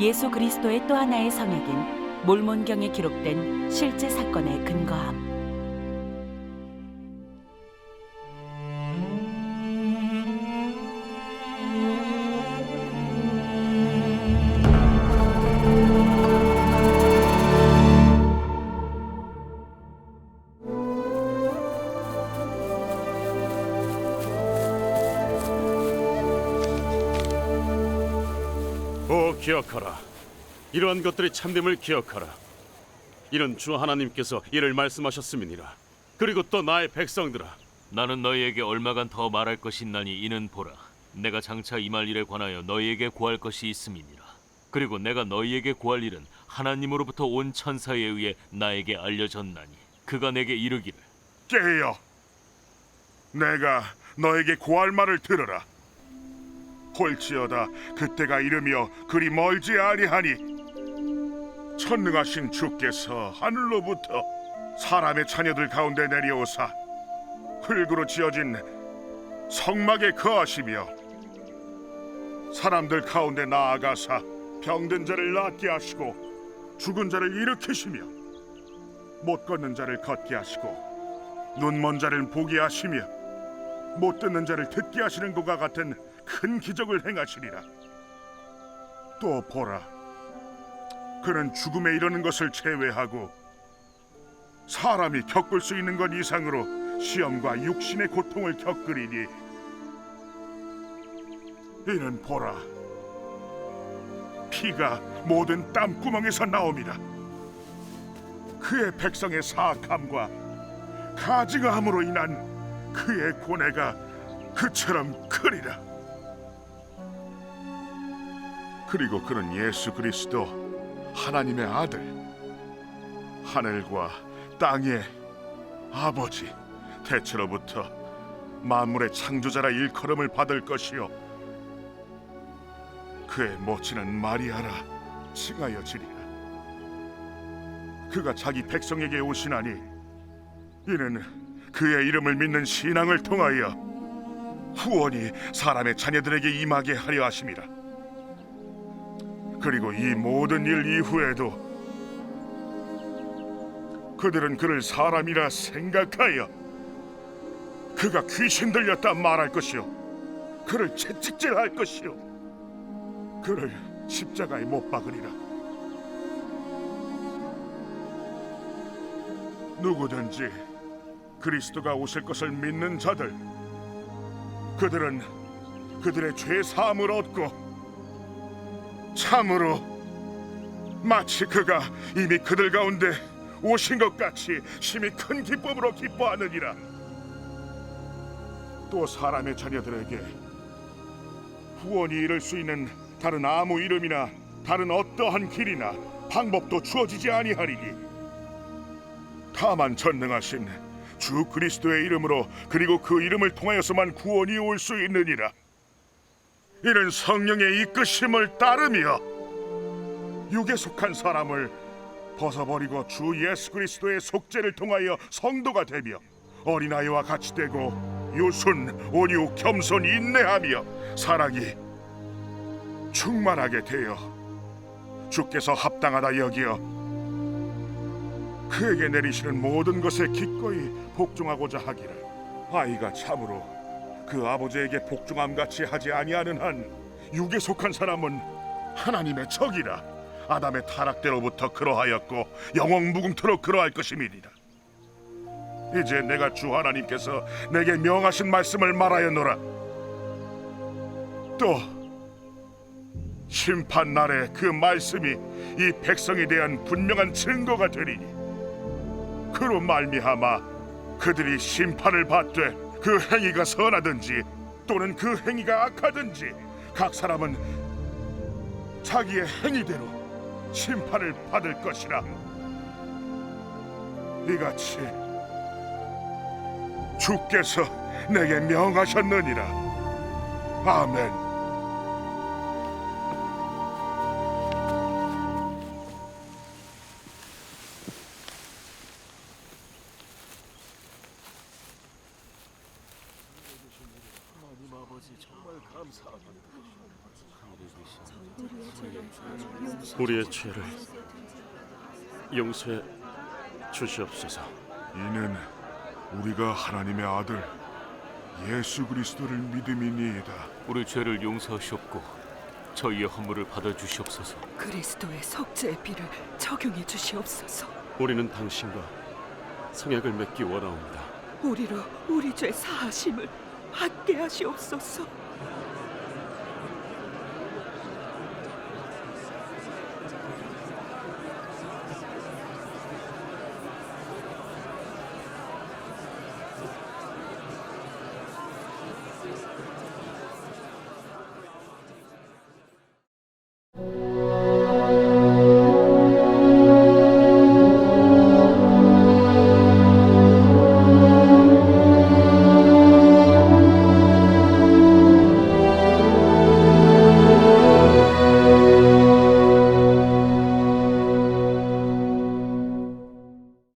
예수 그리스도의 또 하나의 성약인 몰몬경에 기록된 실제 사건에 근거함. 기억하라. 이러한 것들의 참됨을 기억하라. 이는 주 하나님께서 이를 말씀하셨음이니라. 그리고 또 나의 백성들아, 나는 너희에게 얼마간 더 말할 것이 있나니 이는 보라 내가 장차 임할 일에 관하여 너희에게 구할 것이 있음이니라 그리고 내가 너희에게 구할 일은 하나님으로부터 온 천사에 의해 나에게 알려졌나니 그가 내게 이르기를 깨어 내가 너에게 구할 말을 들으라 홀지어다. 그때가 이르며 그리 멀지 아니하니 천능하신 주께서 하늘로부터 사람의 자녀들 가운데 내려오사 흙으로 지어진 성막에 거하시며 사람들 가운데 나아가사 병든 자를 낫게 하시고 죽은 자를 일으키시며 못 걷는 자를 걷게 하시고 눈먼 자를 보게 하시며 못 듣는 자를 듣게 하시는 것과 같은 큰 기적을 행하시리라. 또 보라, 그는 죽음에 이르는 것을 제외하고 사람이 겪을 수 있는 것 이상으로 시험과 육신의 고통을 겪으리니 이는 보라, 피가 모든 땀구멍에서 나옵니다. 그의 백성의 사악함과 가증함으로 인한 그의 고뇌가 그처럼 크리라. 그리고 그는 예수 그리스도 하나님의 아들, 하늘과 땅의 아버지 대체로부터 만물의 창조자라 일컬음을 받을 것이요 그의 모친은 마리아라 칭하여 지리라. 그가 자기 백성에게 오시나니 이는 그의 이름을 믿는 신앙을 통하여 후원이 사람의 자녀들에게 임하게 하려 하심이라. 그리고 이 모든 일 이후에도 그들은 그를 사람이라 생각하여 그가 귀신 들렸다 말할 것이요 그를 채찍질할 것이요 그를 십자가에 못 박으리라. 누구든지 그리스도가 오실 것을 믿는 자들 그들은 그들의 죄 사함을 얻고 참으로. 마치 그가 이미 그들 가운데 오신 것 같이 심히 큰 기쁨으로 기뻐하느니라. 또 사람의 자녀들에게 후원이 이룰 수 있는 다른 아무 이름이나 다른 어떠한 길이나 방법도 주어지지 아니하리니. 다만 전능하신 주 그리스도의 이름으로 그리고 그 이름을 통하여서만 구원이 올 수 있느니라. 이는 성령의 이끄심을 따르며 육에 속한 사람을 벗어버리고 주 예수 그리스도의 속죄를 통하여 성도가 되며 어린아이와 같이 되고 유순, 온유, 겸손, 인내하며 사랑이 충만하게 되어 주께서 합당하다 여기어 그에게 내리시는 모든 것에 기꺼이 복종하고자 하기를 아이가 참으로 그 아버지에게 복종함 같이 하지 아니하는 한 육에 속한 사람은 하나님의 적이라 아담의 타락대로부터 그러하였고 영원 무궁토록 그러할 것임이니라. 이제 내가 주 하나님께서 내게 명하신 말씀을 말하였노라. 또 심판 날에 그 말씀이 이 백성에 대한 분명한 증거가 되리니 그로 말미암아 그들이 심판을 받되 그 행위가 선하든지 또는 그 행위가 악하든지 각 사람은 자기의 행위대로 심판을 받을 것이라 이같이 주께서 내게 명하셨느니라 아멘. 우리의 죄를 용서해 주시옵소서. 이는 우리가 하나님의 아들 예수 그리스도를 믿음이니이다. 우리 죄를 용서하시옵고 저희의 허물을 받아 주시옵소서. 그리스도의 속죄의 피를 적용해 주시옵소서. 우리는 당신과 성약을 맺기 원하옵니다. 우리로 우리 죄 사하심을 받게 하시옵소서.